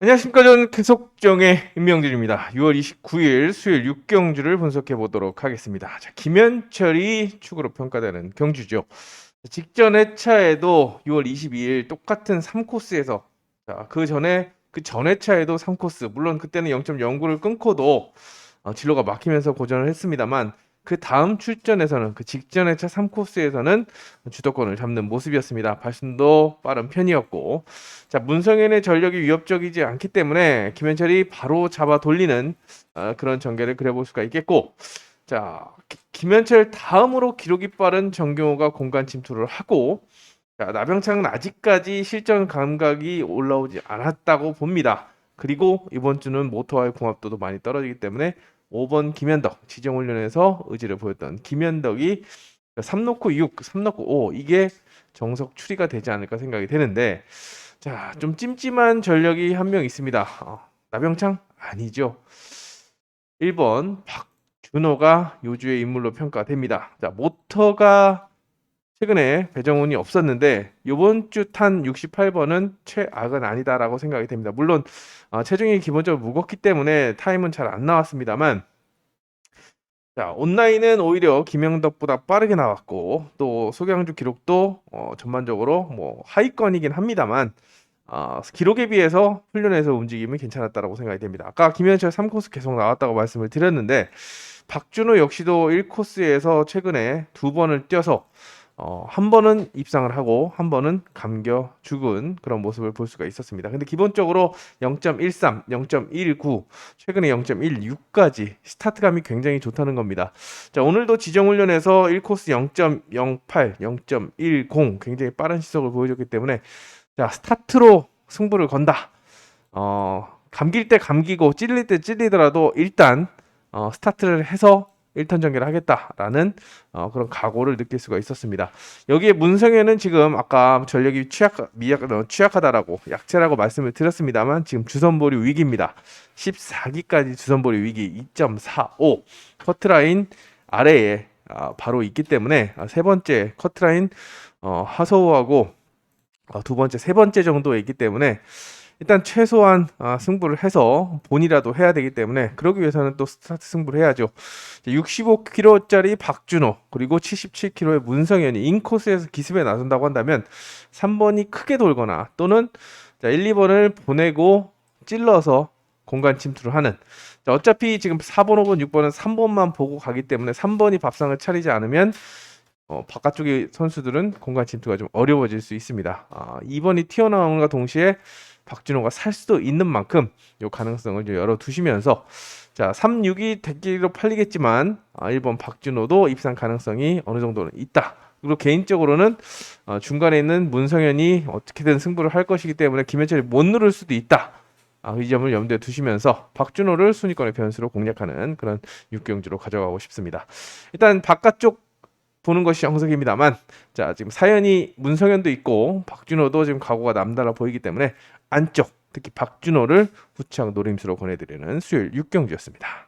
안녕하십니까. 저는 계속정의 임명진입니다. 6월 29일 수요일 6경주를 분석해 보도록 하겠습니다. 자, 김현철이 축으로 평가되는 경주죠. 직전 회차에도 6월 22일 똑같은 3코스에서 자, 그 전에 그 전 회차에도 3코스 물론 그때는 0.09를 끊고도 어, 진로가 막히면서 고전을 했습니다만 그 다음 출전에서는 그 직전 회차 3코스에서는 주도권을 잡는 모습이었습니다. 발신도 빠른 편이었고 자 문성현의 전력이 위협적이지 않기 때문에 김현철이 바로 잡아 돌리는 어, 그런 전개를 그려볼 수가 있겠고 자 기- 김현철 다음으로 기록이 빠른 정경호가 공간 침투를 하고 자, 나병창은 아직까지 실전 감각이 올라오지 않았다고 봅니다. 그리고 이번 주는 모터와의 궁합도도 많이 떨어지기 때문에 5번 김현덕 지정훈련에서 의지를 보였던 김현덕이 3 놓고 6, 3 놓고 5 이게 정석 추리가 되지 않을까 생각이 되는데 자, 좀 찜찜한 전력이 한 명 있습니다. 어, 나병창 아니죠. 1번 박준호가 요주의 인물로 평가됩니다. 자, 모터가 최근에 배정훈이 없었는데 이번 주 탄 68번은 최악은 아니다라고 생각이 됩니다. 물론 어, 체중이 기본적으로 무겁기 때문에 타임은 잘 안 나왔습니다만 자 온라인은 오히려 김영덕보다 빠르게 나왔고 또 소경주 기록도 어, 전반적으로 뭐 하위권이긴 합니다만 어, 기록에 비해서 훈련에서 움직임이 괜찮았다라고 생각이 됩니다. 아까 김현철 3코스 계속 나왔다고 말씀을 드렸는데 박준호 역시도 1코스에서 최근에 두 번을 뛰어서 어, 한 번은 입상을 하고 한 번은 감겨 죽은 그런 모습을 볼 수가 있었습니다. 근데 기본적으로 0.13, 0.19, 최근에 0.16까지 스타트감이 굉장히 좋다는 겁니다. 자, 오늘도 지정훈련에서 1코스 0.08, 0.10 굉장히 빠른 시속을 보여줬기 때문에 자, 스타트로 승부를 건다. 어, 감길 때 감기고 찔릴 때 찔리더라도 일단 어, 스타트를 해서 1턴 전개를 하겠다라는 어, 그런 각오를 느낄 수가 있었습니다. 여기에 문성현은 지금 아까 전력이 취약 미약 어, 취약하다라고 약체라고 말씀을 드렸습니다만 지금 주선보리 위기입니다. 14기까지 주선보리 위기 2.45 커트라인 아래에 아, 바로 있기 때문에 아, 세 번째 커트라인 어, 하소우하고 어, 두 번째 세 번째 정도에 있기 때문에 일단 최소한 아, 승부를 해서 본이라도 해야 되기 때문에 그러기 위해서는 또 스타트 승부를 해야죠. 65kg짜리 박준호 그리고 77kg의 문성현이 인코스에서 기습에 나선다고 한다면 3번이 크게 돌거나 또는 자, 1, 2번을 보내고 찔러서 공간 침투를 하는 자, 어차피 지금 4번, 5번, 6번은 3번만 보고 가기 때문에 3번이 밥상을 차리지 않으면 어, 바깥쪽의 선수들은 공간 침투가 좀 어려워질 수 있습니다. 아, 2번이 튀어나오는가 동시에 박준호가 살 수도 있는 만큼 이 가능성을 좀 열어 두시면서 자 3, 6이 대기로 팔리겠지만 아, 1번 박준호도 입상 가능성이 어느 정도는 있다. 그리고 개인적으로는 어, 중간에 있는 문성현이 어떻게든 승부를 할 것이기 때문에 김현철이 못 누를 수도 있다. 아, 이 점을 염두에 두시면서 박준호를 순위권의 변수로 공략하는 그런 육경주로 가져가고 싶습니다. 일단 바깥쪽 보는 것이 정석입니다만 자 지금 사연이 문성현도 있고 박준호도 지금 각오가 남달라 보이기 때문에 안쪽 특히 박준호를 후창 노림수로 권해드리는 수요일 육경주였습니다.